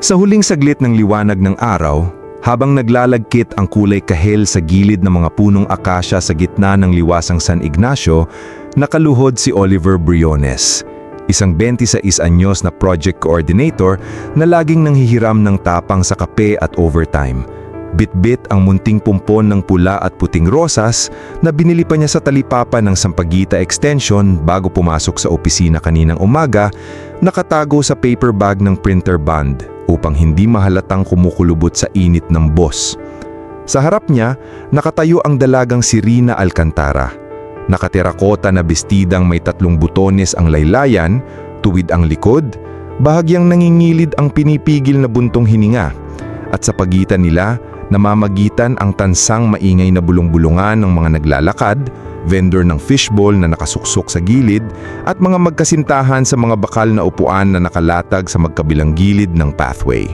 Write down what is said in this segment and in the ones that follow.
Sa huling saglit ng liwanag ng araw, habang naglalagkit ang kulay kahel sa gilid ng mga punong akasya sa gitna ng liwasang San Ignacio, nakaluhod si Oliver Briones, isang 26 anyos na project coordinator na laging nanghihiram ng tapang sa kape at overtime. Bit-bit ang munting pumpon ng pula at puting rosas na binili pa niya sa talipapa ng Sampaguita Extension bago pumasok sa opisina kaninang umaga, nakatago sa paper bag ng printer band upang hindi mahalatang kumukulubot sa init ng boss. Sa harap niya, nakatayo ang dalagang si Rina Alcantara. Nakaterakota na bestidang may tatlong butones ang laylayan, tuwid ang likod, bahagyang nangingilid ang pinipigil na buntong hininga. At sa pagitan nila, namamagitan ang tansang maingay na bulong-bulungan ng mga naglalakad, vendor ng fishbowl na nakasuksok sa gilid, at mga magkasintahan sa mga bakal na upuan na nakalatag sa magkabilang gilid ng pathway.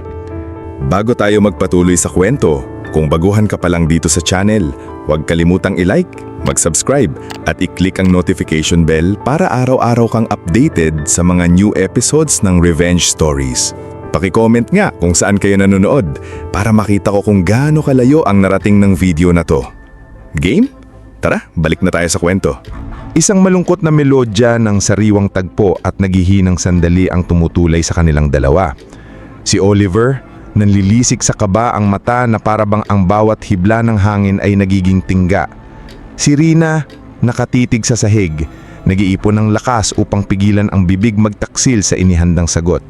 Bago tayo magpatuloy sa kwento, kung baguhan ka pa lang dito sa channel, huwag kalimutang i-like, mag-subscribe at i-click ang notification bell para araw-araw kang updated sa mga new episodes ng Revenge Stories. Paki-comment nga kung saan kayo nanonood para makita ko kung gaano kalayo ang narating ng video na to. Game? Tara, balik na tayo sa kwento. Isang malungkot na melodya ng sariwang tagpo at naghihinang sandali ang tumutulay sa kanilang dalawa. Si Oliver, nanlilisik sa kaba ang mata na parabang ang bawat hibla ng hangin ay nagiging tingga. Si Rina, nakatitig sa sahig, nag-iipon ng lakas upang pigilan ang bibig magtaksil sa inihandang sagot.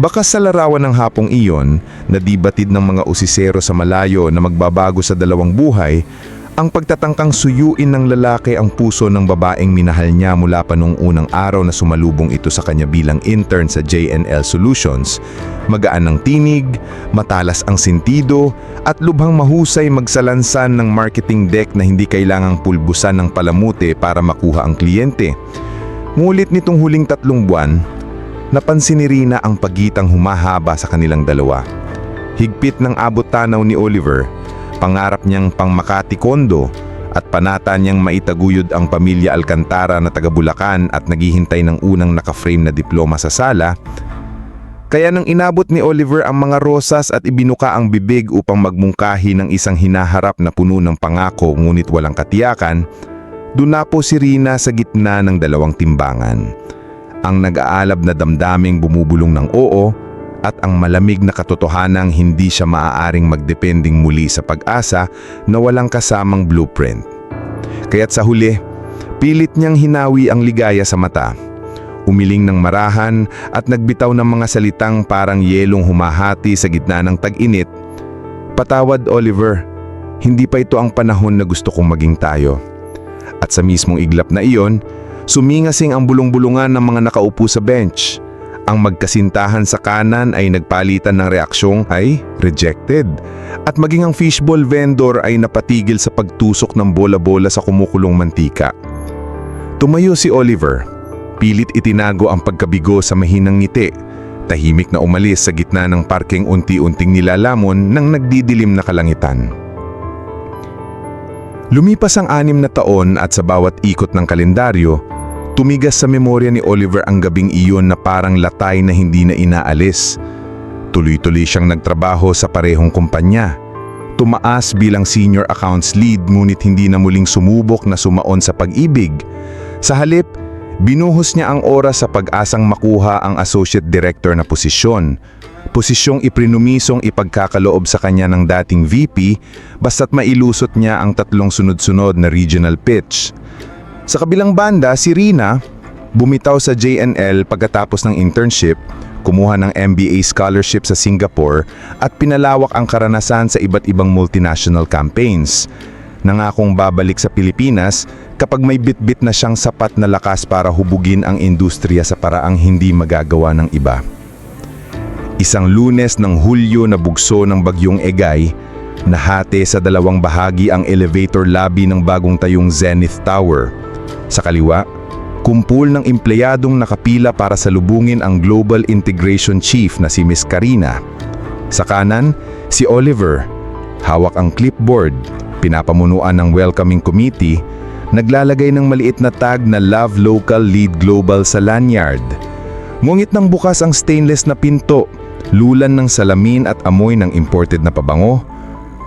Baka sa larawan ng hapong iyon, na di batid ng mga usisero sa malayo na magbabago sa dalawang buhay, ang pagtatangkang suyuin ng lalaki ang puso ng babaeng minahal niya mula pa nung unang araw na sumalubong ito sa kanya bilang intern sa JNL Solutions. Magaan ng tinig, matalas ang sentido, at lubhang mahusay magsalansan ng marketing deck na hindi kailangang pulbusan ng palamute para makuha ang kliyente. Ngunit nitong huling tatlong buwan, napansin ni Rina ang pagitang humahaba sa kanilang dalawa. Higpit ng abot tanaw ni Oliver, pangarap niyang pang Makati Kondo at panata niyang maitaguyod ang pamilya Alcantara na taga Bulacan at naghihintay ng unang naka-frame na diploma sa sala, kaya nang inabot ni Oliver ang mga rosas at ibinuka ang bibig upang magmungkahi ng isang hinaharap na puno ng pangako ngunit walang katiyakan, doon na po si Rina sa gitna ng dalawang timbangan. Ang nag-aalab na damdaming bumubulong ng oo at ang malamig na katotohanang hindi siya maaaring magdepending muli sa pag-asa na walang kasamang blueprint. Kaya't sa huli, pilit niyang hinawi ang ligaya sa mata. Umiling ng marahan at nagbitaw ng mga salitang parang yelong humahati sa gitna ng tag-init. Patawad Oliver, hindi pa ito ang panahon na gusto kong maging tayo. At sa mismong iglap na iyon, sumingasing ang bulong-bulungan ng mga nakaupo sa bench. Ang magkasintahan sa kanan ay nagpalitan ng reaksyong ay rejected. At maging ang fishball vendor ay napatigil sa pagtusok ng bola-bola sa kumukulong mantika. Tumayo si Oliver. Pilit itinago ang pagkabigo sa mahinang ngiti. Tahimik na umalis sa gitna ng parking unti-unting nilalamon ng nagdidilim na kalangitan. Lumipas ang anim na taon at sa bawat ikot ng kalendaryo, tumigas sa memorya ni Oliver ang gabing iyon na parang latay na hindi na inaalis. Tuloy-tuloy siyang nagtrabaho sa parehong kumpanya. Tumaas bilang senior accounts lead ngunit hindi na muling sumubok na sumaon sa pag-ibig. Sa halip, binuhos niya ang oras sa pag-asang makuha ang associate director na posisyon. Posisyong iprinumisong ipagkakaloob sa kanya ng dating VP basta't mailusot niya ang tatlong sunod-sunod na regional pitch. Sa kabilang banda, si Rina, bumitaw sa JNL pagkatapos ng internship, kumuha ng MBA scholarship sa Singapore at pinalawak ang karanasan sa iba't ibang multinational campaigns. Nangakong babalik sa Pilipinas kapag may bitbit na siyang sapat na lakas para hubugin ang industriya sa paraang hindi magagawa ng iba. Isang lunes ng Hulyo na bugso ng bagyong Egay, nahati sa dalawang bahagi ang elevator lobby ng bagong tayong Zenith Tower. Sa kaliwa, kumpul ng empleyadong nakapila para salubungin ang Global Integration Chief na si Miss Karina. Sa kanan, si Oliver, hawak ang clipboard, pinapamunuan ng welcoming committee, naglalagay ng maliit na tag na Love Local Lead Global sa lanyard. Ngunit nang bukas ang stainless na pinto, lulan ng salamin at amoy ng imported na pabango,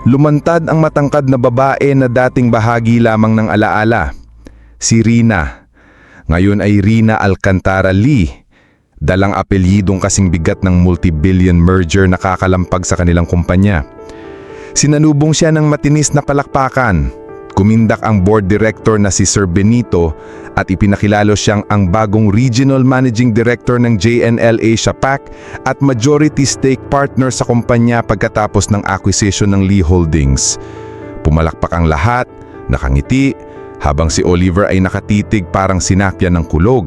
lumantad ang matangkad na babae na dating bahagi lamang ng alaala. Si Rina. Ngayon ay Rina Alcantara Lee. Dalang apelyidong kasing bigat ng multi-billion merger na kakalampag sa kanilang kumpanya. Sinalubong siya ng matinis na palakpakan. Kumindak ang board director na si Sir Benito at ipinakilalo siyang ang bagong regional managing director ng JNL Asia Pac at majority stake partner sa kumpanya pagkatapos ng acquisition ng Lee Holdings. Pumalakpak ang lahat, nakangiti, habang si Oliver ay nakatitig parang sinapya ng kulog.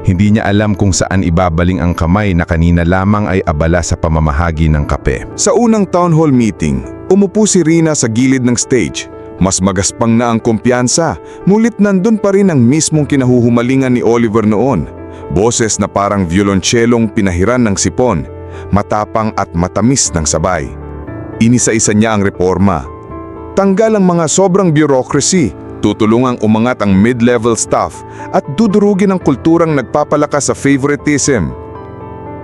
Hindi niya alam kung saan ibabaling ang kamay na kanina lamang ay abala sa pamamahagi ng kape. Sa unang town hall meeting, umupo si Rina sa gilid ng stage. Mas magaspang na ang kumpiyansa, mulit nandun pa rin ang mismong kinahuhumalingan ni Oliver noon. Boses na parang violoncellong pinahiran ng sipon, matapang at matamis ng sabay. Inisa-isa niya ang reforma. Tanggal ang mga sobrang bureaucracy, tutulungang umangat ang mid-level staff at dudurugin ang kulturang nagpapalakas sa favoritism.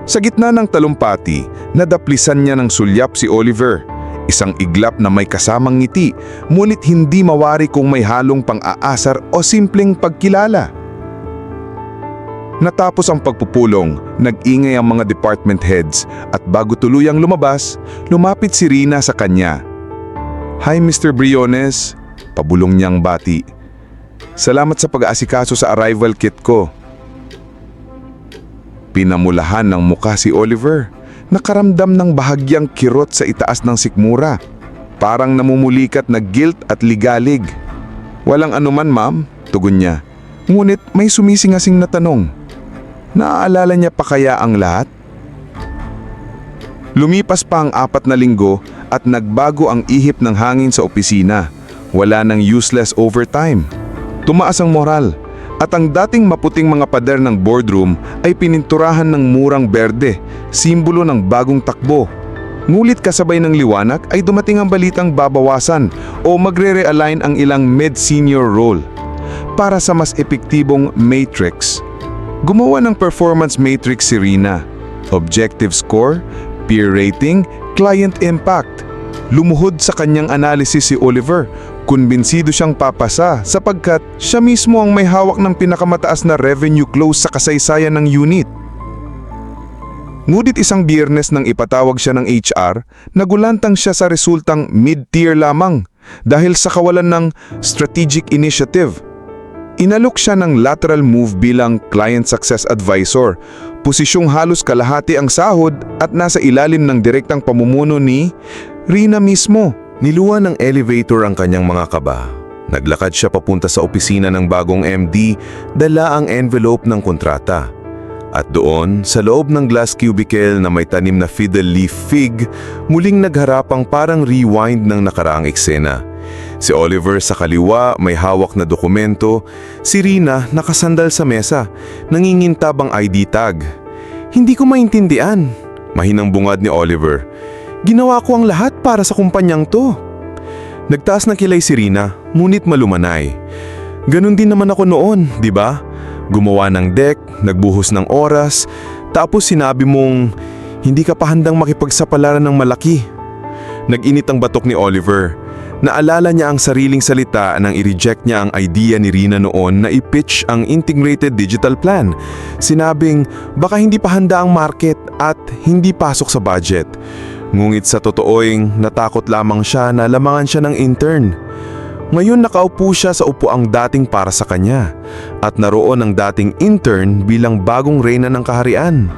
Sa gitna ng talumpati, nadaplisan niya ng sulyap si Oliver. Isang iglap na may kasamang ngiti, ngunit hindi mawari kung may halong pang-aasar o simpleng pagkilala. Natapos ang pagpupulong, nag-ingay ang mga department heads at bago tuluyang lumabas, lumapit si Rina sa kanya. Hi Mr. Briones, pabulong niyang bati. Salamat sa pag-aasikaso sa arrival kit ko. Pinamulahan ng muka si Oliver. Nakaramdam ng bahagyang kirot sa itaas ng sikmura. Parang namumulikat na guilt at ligalig. Walang anuman ma'am, tugon niya. Ngunit may sumisingasing na tanong. Naaalala niya pa kaya ang lahat? Lumipas pa ang apat na linggo at nagbago ang ihip ng hangin sa opisina. Wala nang useless overtime. Tumaas ang moral at ang dating maputing mga pader ng boardroom ay pininturahan ng murang berde, simbolo ng bagong takbo. Ngulit kasabay ng liwanag ay dumating ang balitang babawasan o magre-realign ang ilang mid-senior role para sa mas epektibong matrix. Gumawa ng performance matrix si Rina. Objective score, peer rating, client impact. Lumuhod sa kanyang analysis si Oliver. Kumbinsido siyang papasa sapagkat siya mismo ang may hawak ng pinakamataas na revenue close sa kasaysayan ng unit. Ngunit isang biyernes nang ipatawag siya ng HR, nagulantang siya sa resultang mid-tier lamang dahil sa kawalan ng strategic initiative. Inalok siya ng lateral move bilang Client Success Advisor, posisyong halos kalahati ang sahod at nasa ilalim ng direktang pamumuno ni Rina mismo. Niluwa ng elevator ang kanyang mga kaba. Naglakad siya papunta sa opisina ng bagong MD, dala ang envelope ng kontrata. At doon, sa loob ng glass cubicle na may tanim na fiddle leaf fig, muling nagharapang parang rewind ng nakaraang eksena. Si Oliver sa kaliwa may hawak na dokumento, si Rina nakasandal sa mesa, nangingintab ang ID tag. Hindi ko maintindihan. Mahinang bungad ni Oliver. Ginawa ko ang lahat para sa kumpanyang to. Nagtaas ng kilay si Rina, ngunit malumanay. Ganon din naman ako noon, di ba? Gumawa ng deck, nagbuhos ng oras, tapos sinabi mong hindi ka pa handang makipagsapalaran ng malaki. Nag-init ang batok ni Oliver. Naalala niya ang sariling salita nang i-reject niya ang idea ni Rina noon na i-pitch ang integrated digital plan. Sinabing baka hindi pa handa ang market at hindi pasok sa budget. Ngunit sa totooing natakot lamang siya na lamangan siya ng intern. Ngayon nakaupo siya sa upuang dating para sa kanya at naroon ang dating intern bilang bagong reyna ng kaharian.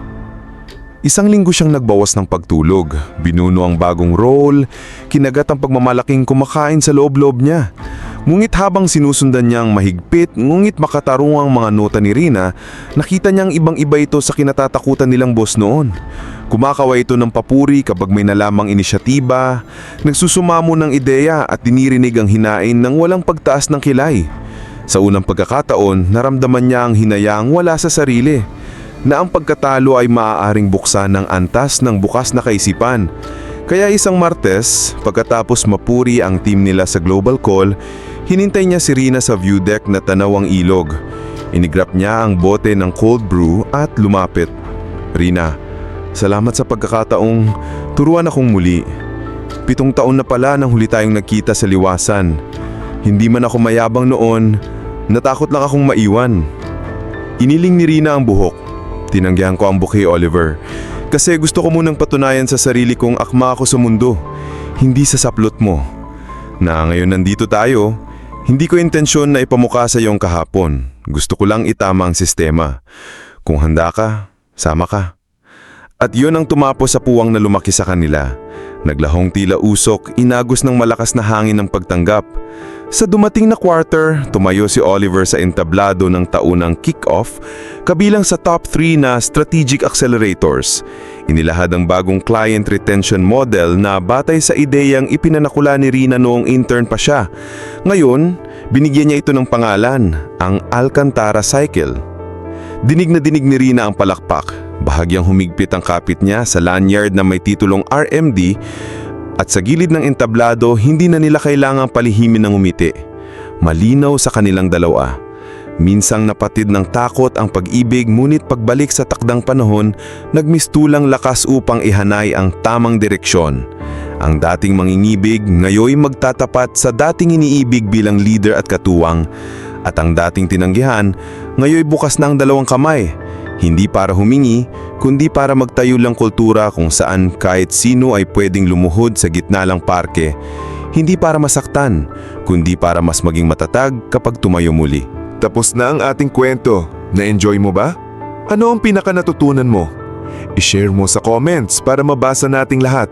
Isang linggo siyang nagbawas ng pagtulog, binuno ang bagong role, kinagat ang pagmamalaking kumakain sa loob-loob niya. Ngunit habang sinusundan niyang mahigpit, ngunit makatarungang mga nota ni Rina, nakita niyang ibang-iba ito sa kinatatakutan nilang boss noon. Kumakawa ito ng papuri kapag may nalamang inisyatiba, nagsusumamo ng ideya at dinirinig ang hinain ng walang pagtaas ng kilay. Sa unang pagkakataon, naramdaman niya ang hinayang wala sa sarili na ang pagkatalo ay maaaring buksan ng antas ng bukas na kaisipan. Kaya isang Martes, pagkatapos mapuri ang team nila sa global call, hinintay niya si Rina sa view deck na tanaw ang ilog. Inigrap niya ang bote ng cold brew at lumapit. Rina, Salamat sa pagkakataong turuan akong muli. Pitong taon na pala nang huli tayong nagkita sa liwasan. Hindi man ako mayabang noon, natakot lang akong maiwan. Iniling ni Rina ang buhok. Tinanggihan ko ang bouquet, Oliver. Kasi gusto ko munang patunayan sa sarili kong akma ako sa mundo, hindi sa saplot mo. Na ngayon nandito tayo, hindi ko intensyon na ipamukha sa iyong kahapon. Gusto ko lang itama ang sistema. Kung handa ka, sama ka. At yun ang tumapos sa puwang na lumaki sa kanila. Naglahong tila usok, inagos ng malakas na hangin ng pagtanggap. Sa dumating na quarter, tumayo si Oliver sa entablado ng taunang kick-off, kabilang sa top 3 na strategic accelerators. Inilahad ang bagong client retention model na batay sa ideyang ipinanakula ni Rina noong intern pa siya. Ngayon, binigyan niya ito ng pangalan, ang Alcantara Cycle. Dinig na dinig ni Rina ang palakpak. Bahagyang humigpit ang kapit niya sa lanyard na may titulong RMD at sa gilid ng entablado hindi na nila kailangang palihimin ng umiti. Malinaw sa kanilang dalawa. Minsang napatid ng takot ang pag-ibig ngunit pagbalik sa takdang panahon, nagmistulang lakas upang ihanay ang tamang direksyon. Ang dating mangingibig ngayoy magtatapat sa dating iniibig bilang leader at katuwang. At ang dating tinanggihan, ngayoy bukas na ang dalawang kamay. Hindi para humingi, kundi para magtayo lang kultura kung saan kahit sino ay pwedeng lumuhod sa gitna lang parke. Hindi para masaktan, kundi para mas maging matatag kapag tumayo muli. Tapos na ang ating kwento. Na-enjoy mo ba? Ano ang pinaka natutunan mo? I-share mo sa comments para mabasa nating lahat.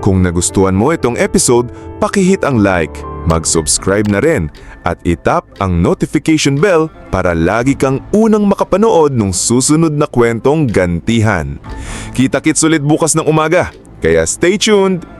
Kung nagustuhan mo itong episode, pakihit ang like, mag-subscribe na rin, at itap ang notification bell para lagi kang unang makapanood ng susunod na kwentong gantihan. Kita-kits ulit bukas ng umaga, kaya stay tuned!